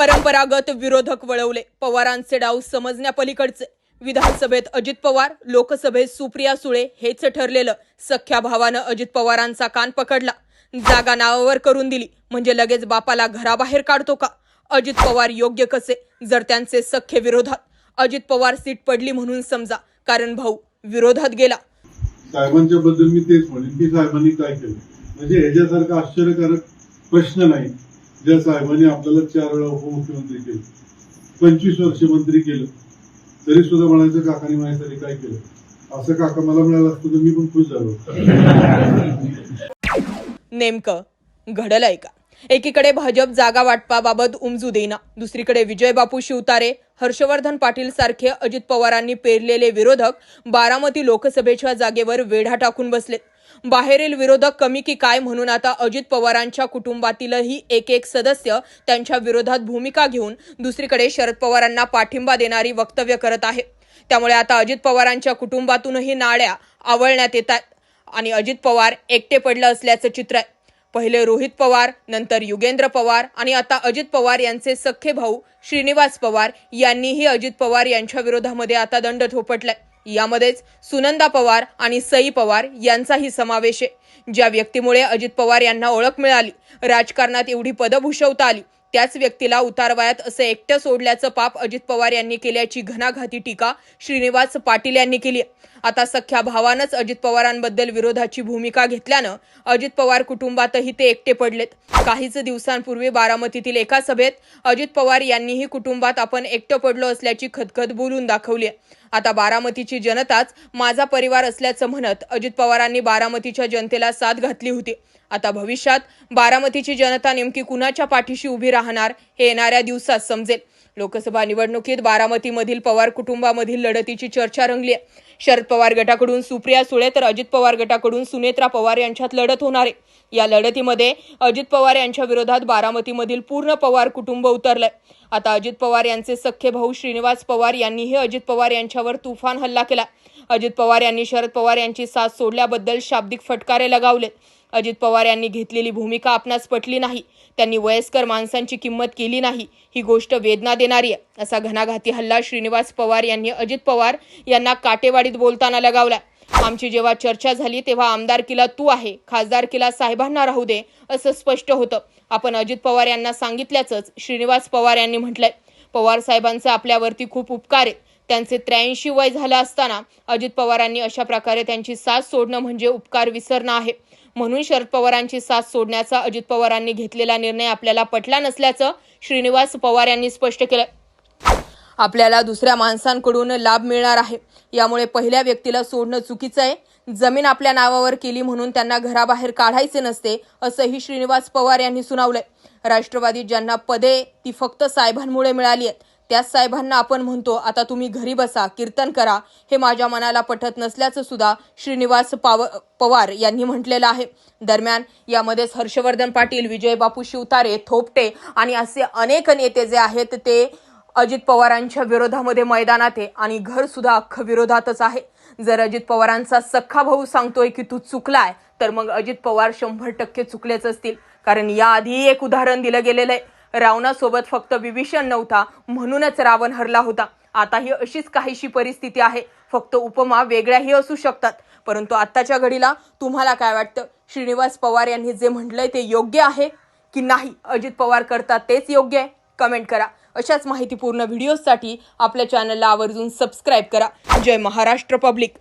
परंपरागत विरोधक वळवले. पवारांचे डाव समजण्यापलीकडचे. विधानसभेत अजित पवार लोकसभेत सुप्रिया सुळे हेच ठरलेलं. सख्या भावानं अजित पवारांचा कान पकडला. जागा नावावर करून दिली. म्हणजे लगेच बापाला घराबाहेर काढतो का? अजित पवार योग्य कसे? जर त्यांचे सख्य विरोधात. अजित पवार सीट पडली म्हणून समजा. कारण भाऊ विरोधात गेला. साहेबांच्या बद्दल मी तेच म्हणेन. की साहेबांनी काय केलं? म्हणजे ह्याच्यासारखा आश्चर्यकारक प्रश्न नाही. ज्या साहेबांनी आपल्याला चार वेळा उपमुख्यमंत्री केलं. पंचवीस वर्ष मंत्री केलं. तरी सुद्धा म्हणायचं काकाने माझ्यासाठी काय केलं? असं काका मला मिळालं असतं तर मी पण खुश झालो नेमकं घडलंय का? एकीकडे भाजप जागा वाटपाबाबत उमजू देईना दुसरीकडे विजय बापू शिवतारे हर्षवर्धन पाटील सारखे अजित पवारांनी पेरलेले विरोधक बारामती लोकसभेच्या जागेवर वेढा टाकून बसलेत. बाहेरील विरोधक कमी की काय म्हणून आता अजित पवारांच्या कुटुंबातीलही एक एक सदस्य त्यांच्या विरोधात भूमिका घेऊन दुसरीकडे शरद पवारांना पाठिंबा देणारी वक्तव्य करत आहे. त्यामुळे आता अजित पवारांच्या कुटुंबातूनही नाड्या आवळण्यात येत आहेत आणि अजित पवार एकटे पडलं असल्याचं चित्र आहे. पहिले रोहित पवार नंतर युगेंद्र पवार आणि आता अजित पवार यांचे सख्खे भाऊ श्रीनिवास पवार यांनीही अजित पवार यांच्या विरोधामध्ये आता दंड थोपटलाय यामध्येच सुनंदा पवार आणि सई पवार यांचाही समावेश आहे. ज्या व्यक्तीमुळे अजित पवार यांना ओळख मिळाली राजकारणात एवढी पदं भूषवता आली त्याच व्यक्तीला उतारवायात असं एकटं सोडल्याचं पाप अजित पवार यांनी केल्याची घणाघाती टीका श्रीनिवास पाटील यांनी केली आता सख्या भावानंच अजित पवारांबद्दल विरोधाची भूमिका घेतल्यानं अजित पवार कुटुंबातही ते एकटे पडलेत. काहीच दिवसांपूर्वी बारामतीतील एका सभेत अजित पवार यांनीही कुटुंबात आपण एकटं पडलो असल्याची खदखद बोलून दाखवली आहे. आता बारामतीची जनताच माझा परिवार असल्याचं म्हणत अजित पवारांनी बारामतीच्या जनतेला साथ घातली होती. आता भविष्यात बारामतीची जनता नेमकी कुणाच्या पाठीशी उभी राहणार हे येणाऱ्या दिवसात समजेल. लोकसभा निवडणुकीत बारामतीमधील पवार कुटुंबामधील लढतीची चर्चा रंगली आहे. शरद पवार गटाकडून सुप्रिया सुळे तर अजित पवार गटाकडून सुनेत्रा पवार यांच्यात लढत होणार आहे. या लढतीमध्ये अजित पवार यांच्या विरोधात बारामतीमधील पूर्ण पवार कुटुंब उतरलंय. आता अजित पवार यांचे सख्खे भाऊ श्रीनिवास पवार यांनीही अजित पवार यांच्यावर तुफान हल्ला केला. अजित पवार यांनी शरद पवार यांची साथ सोडल्याबद्दल शाब्दिक फटकारे लगावलेत. अजित पवार यांनी घेतलेली भूमिका आपणास पटली नाही. त्यांनी वयस्कर माणसांची किंमत केली नाही. ही गोष्ट वेदना देणारी आहे असा घणाघाती हल्ला श्रीनिवास पवार यांनी अजित पवार यांना काटेवाडीत बोलताना लगावला. आमची जेव्हा चर्चा झाली तेव्हा आमदार किला तू आहे खासदार किला साहेबांना राहू दे असं स्पष्ट होतं. आपण अजित पवार यांना सांगितल्याचंच श्रीनिवास पवार यांनी म्हटलंय. पवार साहेबांचे आपल्यावरती खूप उपकार आहे. त्यांचे त्र्याऐंशी वय झालं असताना अजित पवारांनी अशा प्रकारे त्यांची साथ सोडणं म्हणजे उपकार विसरणं आहे. म्हणून शरद पवारांची साथ सोडण्याचा अजित पवारांनी घेतलेला निर्णय आपल्याला पटला नसल्याचं श्रीनिवास पवार यांनी स्पष्ट केलं. आपल्याला दुसऱ्या माणसांकडून लाभ मिळणार आहे. यामुळे पहिल्या व्यक्तीला सोडणं चुकीचं आहे. जमीन आपल्या नावावर केली म्हणून त्यांना घराबाहेर काढायचे नसते असंही श्रीनिवास पवार यांनी सुनावलंय. राष्ट्रवादी ज्यांना पदे ती फक्त साहेबांमुळे मिळाली आहेत. त्याच साहेबांना आपण म्हणतो आता तुम्ही घरी बसा कीर्तन करा हे माझ्या मनाला पटत नसल्याचं सुद्धा श्रीनिवास पाव पवार यांनी म्हटलेलं आहे. दरम्यान यामध्येच हर्षवर्धन पाटील विजय बापू शिवतारे थोपटे आणि असे अनेक नेते जे आहेत ते अजित पवारांच्या विरोधामध्ये मैदानात आहे आणि घर सुद्धा अख्खं विरोधातच आहे. जर अजित पवारांचा सख्खा भाऊ सांगतोय की तू चुकलाय तर मग अजित पवार शंभर टक्के चुकलेच असतील. कारण याआधी एक उदाहरण दिलं गेलेलं आहे. रावणासोबत फक्त विभीषण नव्हता म्हणूनच रावण हरला होता. आता ही अशीच काहीशी परिस्थिती आहे. फक्त उपमा वेगळ्याही असू शकतात. परंतु आत्ताच्या घडीला तुम्हाला काय वाटतं? श्रीनिवास पवार यांनी जे म्हटलंय ते योग्य आहे की नाही? अजित पवार करतात तेच योग्य आहे? कमेंट करा. अशाच माहितीपूर्ण व्हिडिओजसाठी आपल्या चॅनलला आवर्जून सबस्क्राईब करा. जय महाराष्ट्र पब्लिक